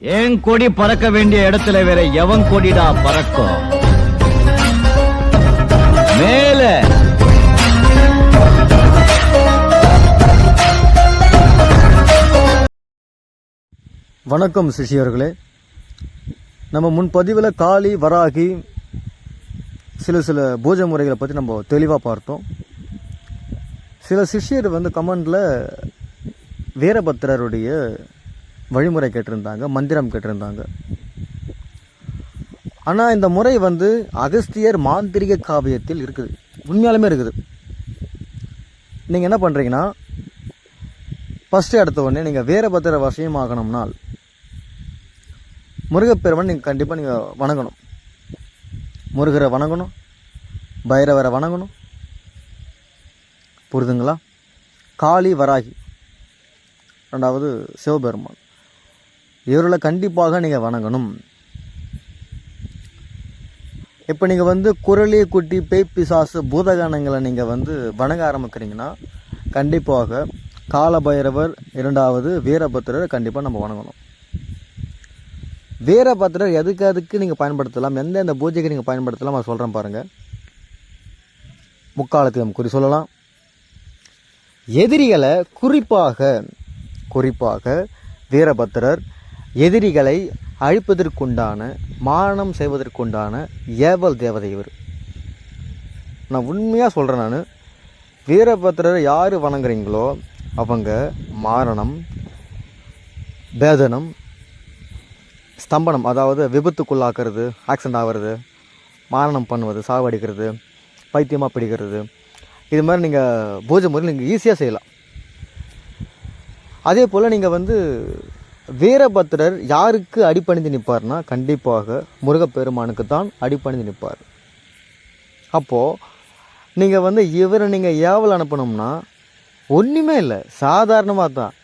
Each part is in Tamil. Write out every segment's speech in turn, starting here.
என் கொடி பறக்க வேண்டிய இடத்துல வேற எவன் கொடிடா பறக்கும் மேல. வணக்கம் சிஷியர்களே. நம்ம முன்பதிவில் காளி வராகி சில சில பூஜை முறைகளை பற்றி நம்ம தெளிவாக பார்த்தோம். சில சிஷ்யர் வந்து கமெண்டில் வீரபத்திரருடைய வழிமுறை கேட்டிருந்தாங்க மந்திரம் கேட்டிருந்தாங்க. ஆனால் இந்த முறை வந்து அகஸ்தியர் மாந்திரிக காவியத்தில் இருக்குது. உண்மையாலுமே இருக்குது. நீங்கள் என்ன பண்ணுறீங்கன்னா ஃபஸ்ட்டு எடுத்த உடனே நீங்கள் வீரபத்திர வசியமாகணும்னால் முருகப்பெருமன் நீங்கள் கண்டிப்பாக நீங்கள் வணங்கணும். முருகரை வணங்கணும் பைரவரை வணங்கணும். புரிதுங்களா? காளி வராகி. ரெண்டாவது சிவபெருமான். இவர்களை கண்டிப்பாக நீங்கள் வணங்கணும். இப்போ நீங்கள் வந்து குரளி குட்டி பேய் பிசாசு பூதகானங்களை நீங்கள் வந்து வணங்க ஆரம்பிக்கிறீங்கன்னா கண்டிப்பாக காலபைரவர் இரண்டாவது வீரபத்திரர் கண்டிப்பாக நம்ம வணங்கணும். வீரபத்திரர் எதுக்கு அதுக்கு நீங்கள் பயன்படுத்தலாம்? எந்தெந்த பூஜைக்கு நீங்கள் பயன்படுத்தலாம்? நான் சொல்கிறேன் பாருங்கள் முக்காலத்துக்கு குறி சொல்லலாம். எதிரிகளை குறிப்பாக குறிப்பாக வீரபத்திரர் எதிரிகளை அழிப்பதற்குண்டான மானம் செய்வதற்குண்டான ஏவல் தேவதை இவர். நான் உண்மையாக சொல்கிறேன் நான் வீரபத்திரரை யார் வணங்குறீங்களோ அவங்க மாரணம் பேதனம் ஸ்தம்பனம் அதாவது விபத்துக்குள்ளாக்குறது ஆக்சிடென்ட் ஆகிறது மாரணம் பண்ணுவது சாவடிக்கிறது பைத்தியமாக பிடிக்கிறது இது மாதிரி நீங்கள் பூஜை முறையில் நீங்கள் ஈஸியாக செய்யலாம். அதே போல் நீங்கள் வந்து வீரபத்திரர் யாருக்கு அடிப்பணிந்து நிற்பார்னா கண்டிப்பாக முருகப்பெருமானுக்கு தான் அடிப்பணிந்து நிற்பார். அப்போது நீங்கள் வந்து இவரை நீங்கள் ஏவல் அனுப்பணும்னா ஒன்றுமே இல்லை சாதாரணமாக தான்.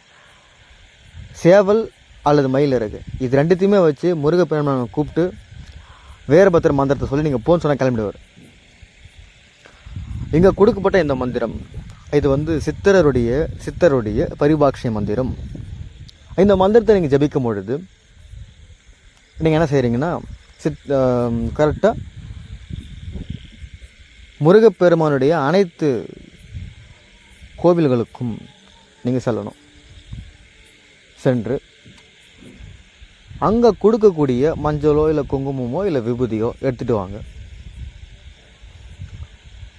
சேவல் அல்லது மயிலிறகு. இது ரெண்டுத்தையுமே வச்சு முருகப்பெருமானை கூப்பிட்டு வீரபத்திர மந்திரத்தை சொல்லி நீங்கள் போன்னு சொன்னால் கிளம்பிடுவார். இங்கே கொடுக்கப்பட்ட இந்த மந்திரம் இது வந்து சித்தரருடைய சித்தருடைய பரிபாக்ஷிய மந்திரம். இந்த மந்திரத்தை நீங்கள் ஜபிக்கும் பொழுது நீங்கள் என்ன செய்கிறீங்கன்னா சித் கரெக்டாக முருகப்பெருமானுடைய அனைத்து கோவில்களுக்கும் நீங்கள் செல்லணும். சென்று அங்கே கொடுக்கக்கூடிய மஞ்சளோ இல்லை குங்குமமோ இல்லை விபூதியோ எடுத்துகிட்டு வாங்க.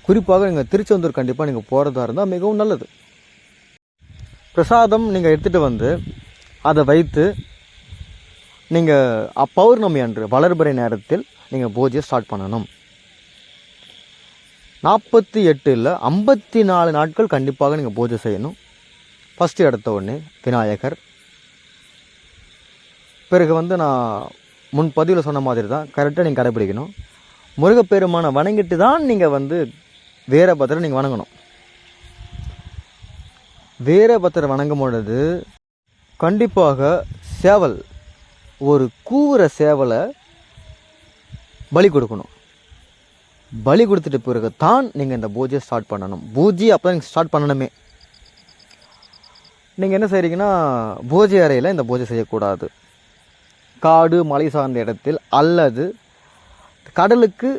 குறிப்பாக நீங்கள் திருச்செந்தூர் கண்டிப்பாக நீங்கள் போகிறதா இருந்தால் மிகவும் நல்லது. பிரசாதம் நீங்கள் எடுத்துகிட்டு வந்து அதை வைத்து நீங்கள் அப்பௌர்ணமி அன்று வளர்பிறை நேரத்தில் நீங்கள் பூஜையை ஸ்டார்ட் பண்ணணும். நாற்பத்தி எட்டு இல்லை ஐம்பத்தி நாலு நாட்கள் கண்டிப்பாக நீங்கள் பூஜை செய்யணும். ஃபஸ்ட்டு எடுத்த உடனே விநாயகர். பிறகு வந்து நான் முன் பதிவில் சொன்ன மாதிரி தான் கரெக்டாக நீங்கள் கடைப்பிடிக்கணும். முருகப்பெருமானை வணங்கிட்டு தான் நீங்கள் வந்து வீரபத்திரை நீங்கள் வணங்கணும். வீரபத்திரை வணங்கும் பொழுது கண்டிப்பாக சேவல் ஒரு கூவுற சேவலை பலி கொடுக்கணும். பலி கொடுத்துட்டு பிறகு தான் நீங்கள் இந்த பூஜையை ஸ்டார்ட் பண்ணணும். பூஜை அப்போ நீங்கள் ஸ்டார்ட் பண்ணணுமே. நீங்கள் என்ன செய்கிறீங்கன்னா பூஜை அறையில் இந்த பூஜை செய்யக்கூடாது. காடு மலை சார்ந்த இடத்தில் அல்லது கடலுக்கு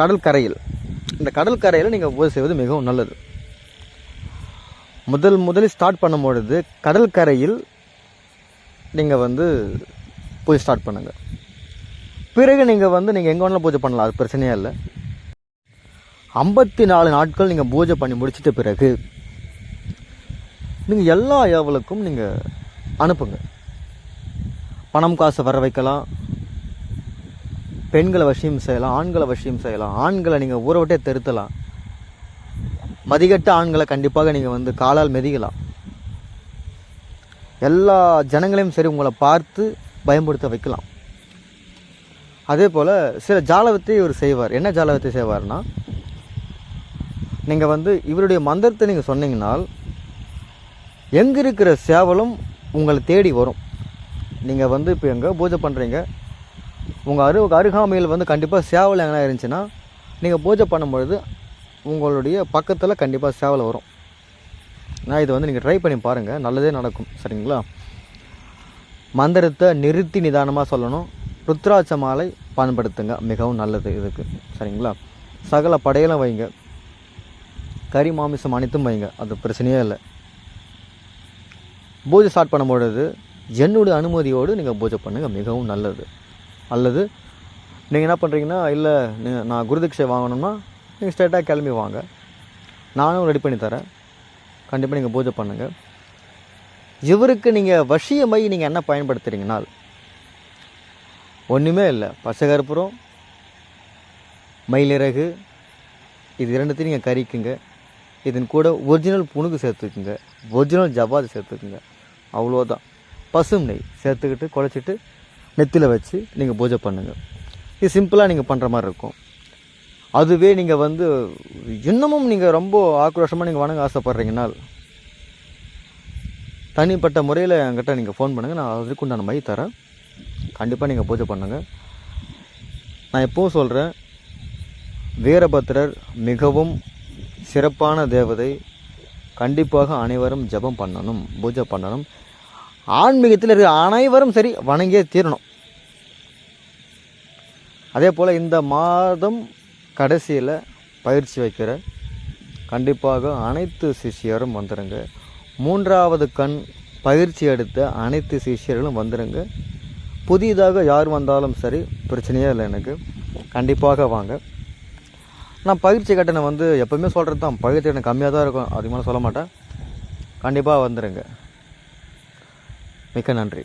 கடல் கரையில். இந்த கடல் கரையில் நீங்கள் பூஜை செய்வது மிகவும் நல்லது. முதல் முதலில் ஸ்டார்ட் பண்ணும்பொழுது கடற்கரையில் நீங்கள் வந்து பூஜை ஸ்டார்ட் பண்ணுங்கள் பிறகு நீங்கள் வந்து நீங்கள் எங்கே வேணாலும் பூஜை பண்ணலாம் அது பிரச்சனையே இல்லை. ஐம்பத்தி நாலு நாட்கள் நீங்கள் பூஜை பண்ணி முடிச்சிட்ட பிறகு நீங்கள் எல்லா ஏவலுக்கும் நீங்கள் அனுப்புங்க. பணம் காசு வர வைக்கலாம் பெண்களை வசியம் செய்யலாம் ஆண்களை வசியம் செய்யலாம் ஆண்களை நீங்கள் ஊற விட்டே திருத்தலாம். மதிகட்ட ஆண்களை கண்டிப்பாக நீங்கள் வந்து காலால் மெதிக்கலாம் எல்லா ஜனங்களையும் சரி உங்களை பார்த்து பயன்படுத்த வைக்கலாம். அதே போல் சில ஜாலவத்தை இவர் செய்வார். என்ன ஜாலகத்தை செய்வார்னா நீங்கள் வந்து இவருடைய மந்திரத்தை நீங்கள் சொன்னீங்கன்னால் எங்கே இருக்கிற சேவலும் உங்களை தேடி வரும். நீங்கள் வந்து இப்போ எங்கே பூஜை பண்ணுறீங்க உங்கள் அரு அருகாமையில் வந்து கண்டிப்பாக சேவல் எங்கன்னா இருந்துச்சுன்னா நீங்கள் பூஜை பண்ணும்பொழுது உங்களுடைய பக்கத்தில் கண்டிப்பாக சேவலை வரும். நான் இதை வந்து நீங்கள் ட்ரை பண்ணி பாருங்கள் நல்லதே நடக்கும். சரிங்களா? மந்திரத்தை நிறுத்தி நிதானமாக சொல்லணும். ருத்ராட்ச மாலை பயன்படுத்துங்க. மிகவும் நல்லது இதுக்கு. சரிங்களா? சகல படையெல்லாம் வைங்க. கறி மாமிசம் அனைத்தும் வைங்க. அது பிரச்சனையே இல்லை. பூஜை ஸ்டார்ட் பண்ணும்பொழுது என்னுடைய அனுமதியோடு நீங்கள் பூஜை பண்ணுங்கள் மிகவும் நல்லது. அல்லது நீங்கள் என்ன பண்ணுறீங்கன்னா இல்லை நான் குருதிக்ஷை வாங்கணும்னா நீங்கள் ஸ்ட்ரெயிட்டாக கிளம்பி வாங்க நானும் ரெடி பண்ணி தரேன். கண்டிப்பாக நீங்கள் பூஜை பண்ணுங்கள் இவருக்கு நீங்கள் வசியமை நீங்கள் என்ன பயன்படுத்துகிறீங்கன்னா ஒன்றுமே இல்லை. பச்சை கற்பூரம் மயிலிறகு இது இரண்டுத்தையும் நீங்கள் கறிக்குங்க. இதன் கூட ஒரிஜினல் புணுக்கு சேர்த்துக்குங்க. ஒரிஜினல் ஜவாது சேர்த்துக்குங்க. அவ்வளோதான் பசும் நெய் சேர்த்துக்கிட்டு குழச்சிட்டு நெத்தியில் வச்சு நீங்கள் பூஜை பண்ணுங்கள் இது சிம்பிளாக நீங்கள் பண்ணுற மாதிரி இருக்கும். அதுவே நீங்கள் வந்து இன்னமும் நீங்கள் ரொம்ப ஆக்ரோஷமாக நீங்கள் வணங்க ஆசைப்பட்றீங்கன்னா தனிப்பட்ட முறையில் என்கிட்ட நீங்கள் ஃபோன் பண்ணுங்கள் நான் அதுக்கு உண்டான மை தரேன். கண்டிப்பாக நீங்கள் பூஜை பண்ணுங்கள் நான் எப்பவும் சொல்கிறேன் வீரபத்ரர் மிகவும் சிறப்பான தேவதை. கண்டிப்பாக அனைவரும் ஜெபம் பண்ணணும் பூஜை பண்ணணும். ஆன்மீகத்தில் இருக்கிற அனைவரும் சரி வணங்கியே தீரணும். அதே போல் இந்த மாதம் கடைசியில் பயிற்சி வைக்கிற கண்டிப்பாக அனைத்து சிஷ்யரும் வந்துடுங்க மூன்றாவது கண் பயிற்சி எடுத்த அனைத்து சிஷ்யர்களும் வந்துடுங்க புதிதாக யார் வந்தாலும் சரி பிரச்சனையே இல்லை எனக்கு. கண்டிப்பாக வாங்க. நான் பயிற்சி கட்டணம் வந்து எப்போவுமே சொல்கிறது தான் பயிற்சி கட்டணம் கம்மியாக தான் இருக்கும் அதிகமாக சொல்ல மாட்டேன். கண்டிப்பாக வந்துடுங்க மிக்க நன்றி.